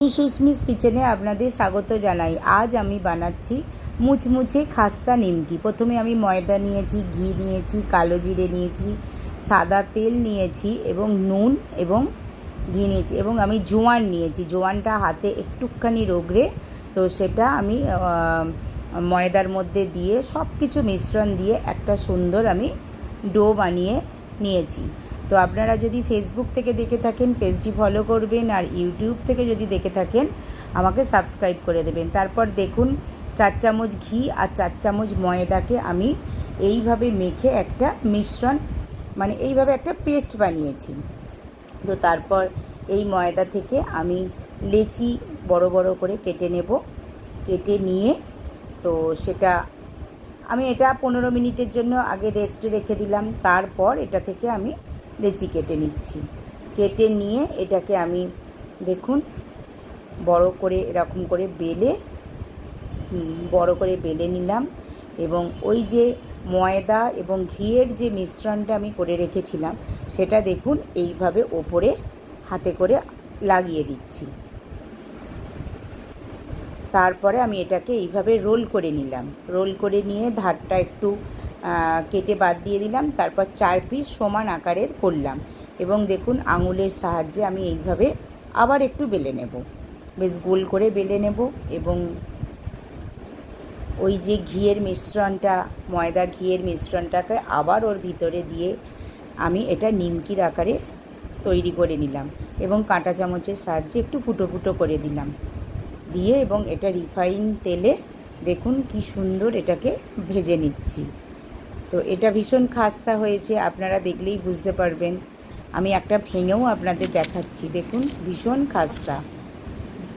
সুস্মিস কিচেনে আপনাদের স্বাগত জানাই। আজ আমি বানাচ্ছি মুচমুচে খাস্তা নিমকি। প্রথমে আমি ময়দা নিয়েছি, ঘি নিয়েছি, কালো জিরে নিয়েছি, সাদা তেল নিয়েছি এবং নুন এবং ঘি নিয়েছি এবং আমি জোয়ান নিয়েছি। জোয়ানটা হাতে একটুখানি রোগড়ে তো সেটা আমি ময়দার মধ্যে দিয়ে সব কিছু মিশ্রণ দিয়ে একটা সুন্দর আমি ডো বানিয়ে নিয়েছি। তো আপনারা যদি ফেসবুক থেকে দেখে থাকেন, পেজটি ফলো করবেন আর ইউটিউব থেকে যদি দেখে থাকেন, আমাকে সাবস্ক্রাইব করে দেবেন। তারপর দেখুন, চার চামচ ঘি আর চার চামচ ময়দাকে আমি এইভাবে মেখে একটা মিশ্রণ মানে এইভাবে একটা পেস্ট বানিয়েছি। তো তারপর এই ময়দা থেকে আমি লেচি বড় বড় করে কেটে নেব। কেটে নিয়ে তো সেটা আমি এটা পনেরো মিনিটের জন্য আগে রেস্টে রেখে দিলাম। তারপর এটা থেকে আমি লেচি কেটে নিচ্ছি। কেটে নিয়ে এটাকে আমি দেখুন, বড় করে এরকম করে বেলে বড় করে বেলে নিলাম এবং ওই যে ময়দা এবং ঘিয়ের যে মিশ্রণটা আমি করে রেখেছিলাম, সেটা দেখুন এইভাবে ওপরে হাতে করে লাগিয়ে দিচ্ছি। তারপরে আমি এটাকে এইভাবে রোল করে নিলাম। রোল করে নিয়ে ধারটা একটু কেটে বাদ দিয়ে দিলাম, তারপর চার পিস সমান আকারের করলাম। এবং দেখুন, আঙুলের সাহায্যে আমি এইভাবে আবার একটু বেলে নেব। বেশ গোল করে বেলে নেব এবং ওই যে ঘিয়ের মিশ্রণটা, ময়দা ঘিয়ের মিশ্রণটাকে আবার ওর ভিতরে দিয়ে আমি এটা নিমকির আকারে তৈরি করে নিলাম এবং কাঁটা চামচের সাহায্যে একটু ফুটো ফুটো করে দিলাম। দিয়ে এবং এটা রিফাইন তেলে দেখুন কি সুন্দর এটাকে ভেজে নিচ্ছি। তো এটা ভীষণ খাস্তা হয়েছে, আপনারা দেখলেই বুঝতে পারবেন। আমি একটা ভেঙেও আপনাদের দেখাচ্ছি, দেখুন, ভীষণ খাস্তা।